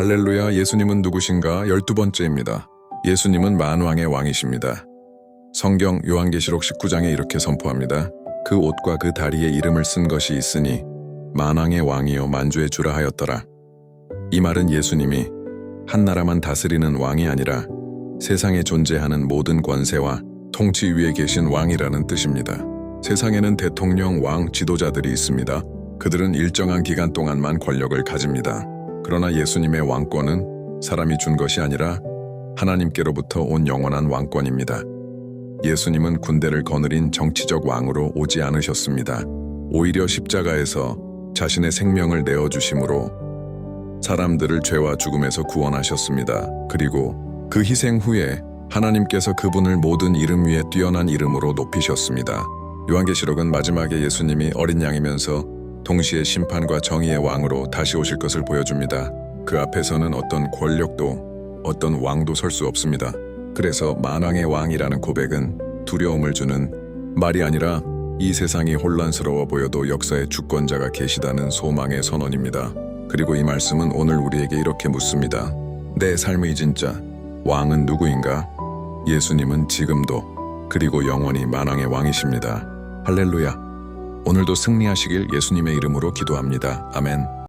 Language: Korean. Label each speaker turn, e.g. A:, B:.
A: 할렐루야, 예수님은 누구신가? 열두 번째입니다. 예수님은 만왕의 왕이십니다. 성경 요한계시록 19장에 이렇게 선포합니다. 그 옷과 그 다리에 이름을 쓴 것이 있으니 만왕의 왕이요 만주의 주라 하였더라. 이 말은 예수님이 한 나라만 다스리는 왕이 아니라 세상에 존재하는 모든 권세와 통치 위에 계신 왕이라는 뜻입니다. 세상에는 대통령, 왕, 지도자들이 있습니다. 그들은 일정한 기간 동안만 권력을 가집니다. 그러나 예수님의 왕권은 사람이 준 것이 아니라 하나님께로부터 온 영원한 왕권입니다. 예수님은 군대를 거느린 정치적 왕으로 오지 않으셨습니다. 오히려 십자가에서 자신의 생명을 내어주심으로 사람들을 죄와 죽음에서 구원하셨습니다. 그리고 그 희생 후에 하나님께서 그분을 모든 이름 위에 뛰어난 이름으로 높이셨습니다. 요한계시록은 마지막에 예수님이 어린 양이면서 동시에 심판과 정의의 왕으로 다시 오실 것을 보여줍니다. 그 앞에서는 어떤 권력도 어떤 왕도 설 수 없습니다. 그래서 만왕의 왕이라는 고백은 두려움을 주는 말이 아니라 이 세상이 혼란스러워 보여도 역사의 주권자가 계시다는 소망의 선언입니다. 그리고 이 말씀은 오늘 우리에게 이렇게 묻습니다. 내 삶의 진짜 왕은 누구인가? 예수님은 지금도 그리고 영원히 만왕의 왕이십니다. 할렐루야. 오늘도 승리하시길 예수님의 이름으로 기도합니다. 아멘.